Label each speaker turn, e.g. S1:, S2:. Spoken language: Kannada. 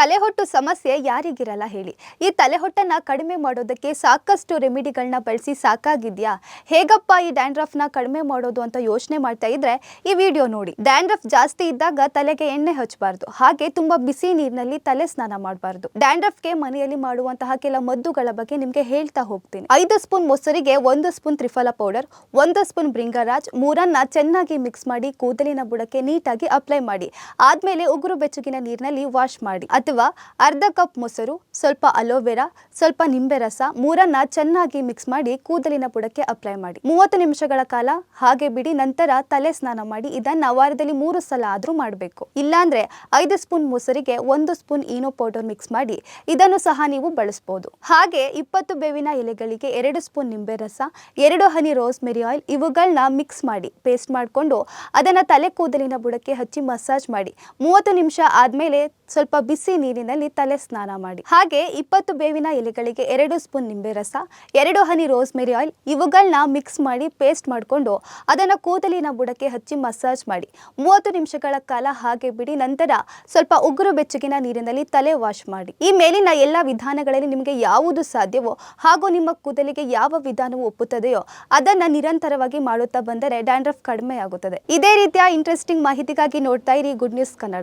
S1: ತಲೆಹೊಟ್ಟು ಸಮಸ್ಯೆ ಯಾರಿಗಿರಲ್ಲ ಹೇಳಿ. ಈ ತಲೆಹೊಟ್ಟನ್ನು ಕಡಿಮೆ ಮಾಡೋದಕ್ಕೆ ಸಾಕಷ್ಟು ರೆಮಿಡಿಗಳನ್ನ ಬಳಸಿ ಸಾಕಾಗಿದ್ಯಾ? ಹೇಗಪ್ಪ ಈ ಡ್ಯಾಂಡ್ರಫ್ನ ಕಡಿಮೆ ಮಾಡೋದು ಅಂತ ಯೋಚನೆ ಮಾಡ್ತಾ ಇದ್ರೆ ಈ ವಿಡಿಯೋ ನೋಡಿ. ಡ್ಯಾಂಡ್ರಫ್ ಜಾಸ್ತಿ ಇದ್ದಾಗ ತಲೆಗೆ ಎಣ್ಣೆ ಹಚ್ಚಬಾರ್ದು. ಹಾಗೆ ತುಂಬಾ ಬಿಸಿ ನೀರಿನಲ್ಲಿ ತಲೆ ಸ್ನಾನ ಮಾಡಬಾರ್ದು. ಡ್ಯಾಂಡ್ರಫ್ಗೆ ಮನೆಯಲ್ಲಿ ಮಾಡುವಂತಹ ಕೆಲ ಮದ್ದುಗಳ ಬಗ್ಗೆ ನಿಮಗೆ ಹೇಳ್ತಾ ಹೋಗ್ತೀನಿ. ಐದು ಸ್ಪೂನ್ ಮೊಸರಿಗೆ ಒಂದು ಸ್ಪೂನ್ ತ್ರಿಫಲ ಪೌಡರ್, ಒಂದು ಸ್ಪೂನ್ ಬ್ರಿಂಗರಾಜ್ ಮೂರನ್ನ ಚೆನ್ನಾಗಿ ಮಿಕ್ಸ್ ಮಾಡಿ ಕೂದಲಿನ ಬುಡಕ್ಕೆ ನೀಟಾಗಿ ಅಪ್ಲೈ ಮಾಡಿ. ಆದ್ಮೇಲೆ ಉಗುರು ಬೆಚ್ಚಗಿನ ನೀರಿನಲ್ಲಿ ವಾಶ್ ಮಾಡಿ. ಅರ್ಧ ಕಪ್ ಮೊಸರು, ಸ್ವಲ್ಪ ಅಲೋವೆರಾ, ಸ್ವಲ್ಪ ನಿಂಬೆ ರಸ ಮೂರನ್ನ ಚೆನ್ನಾಗಿ ಮಿಕ್ಸ್ ಮಾಡಿ ಕೂದಲಿನ ಬುಡಕ್ಕೆ ಅಪ್ಲೈ ಮಾಡಿ. ಮೂವತ್ತು ನಿಮಿಷಗಳ ಕಾಲ ಹಾಗೆ ಬಿಡಿ, ನಂತರ ತಲೆ ಸ್ನಾನ ಮಾಡಿ, ಇದನ್ನ ವಾರದಲ್ಲಿ ಮೂರು ಸಲ ಆದ್ರೂ ಮಾಡಬೇಕು. ಇಲ್ಲಾಂದ್ರೆ ಐದು ಸ್ಪೂನ್ ಮೊಸರಿಗೆ ಒಂದು ಸ್ಪೂನ್ ಈನೋ ಪೌಡರ್ ಮಿಕ್ಸ್ ಮಾಡಿ, ಇದನ್ನು ಸಹ ನೀವು ಬಳಸಬಹುದು ಹಾಗೆ ಇಪ್ಪತ್ತು ಬೇವಿನ ಎಲೆಗಳಿಗೆ ಎರಡು ಸ್ಪೂನ್ ನಿಂಬೆ ರಸ, ಎರಡು ಹನಿ ರೋಸ್ ಮೆರಿ ಆಯಿಲ್ ಇವುಗಳನ್ನ ಮಿಕ್ಸ್ ಮಾಡಿ ಪೇಸ್ಟ್ ಮಾಡಿಕೊಂಡು ಅದನ್ನ ತಲೆ ಕೂದಲಿನ ಬುಡಕ್ಕೆ ಹಚ್ಚಿ ಮಸಾಜ್ ಮಾಡಿ, ಮೂವತ್ತು ನಿಮಿಷ ಆದ್ಮೇಲೆ ಸ್ವಲ್ಪ ಬಿಸಿ ನೀರಿನಲ್ಲಿ ತಲೆ ಸ್ನಾನ ಮಾಡಿ. ಹಾಗೆ ಇಪ್ಪತ್ತು ಬೇವಿನ ಎಲೆಗಳಿಗೆ ಎರಡು ಸ್ಪೂನ್ ನಿಂಬೆ ರಸ, ಎರಡು ಹನಿ ರೋಸ್ ಮೆರಿ ಆಯಿಲ್ ಇವುಗಳನ್ನ ಮಿಕ್ಸ್ ಮಾಡಿ ಪೇಸ್ಟ್ ಮಾಡಿಕೊಂಡು ಅದನ್ನು ಕೂದಲಿನ ಬುಡಕ್ಕೆ ಹಚ್ಚಿ ಮಸಾಜ್ ಮಾಡಿ. ಮೂವತ್ತು ನಿಮಿಷಗಳ ಕಾಲ ಹಾಗೆ ಬಿಡಿ, ನಂತರ ಸ್ವಲ್ಪ ಉಗುರು ಬೆಚ್ಚಗಿನ ನೀರಿನಲ್ಲಿ ತಲೆ ವಾಶ್ ಮಾಡಿ. ಈ ಮೇಲಿನ ಎಲ್ಲ ವಿಧಾನಗಳಲ್ಲಿ ನಿಮಗೆ ಯಾವುದು ಸಾಧ್ಯವೋ ಹಾಗೂ ನಿಮ್ಮ ಕೂದಲಿಗೆ ಯಾವ ವಿಧಾನವು ಒಪ್ಪುತ್ತದೆಯೋ ಅದನ್ನ ನಿರಂತರವಾಗಿ ಮಾಡುತ್ತಾ ಬಂದರೆ ಡ್ಯಾಂಡ್ರಫ್ ಕಡಿಮೆ ಆಗುತ್ತದೆ ಇದೇ ರೀತಿಯ ಇಂಟ್ರೆಸ್ಟಿಂಗ್ ಮಾಹಿತಿಗಾಗಿ ನೋಡ್ತಾ ಇರಿ ಗುಡ್ ನ್ಯೂಸ್ ಕನ್ನಡ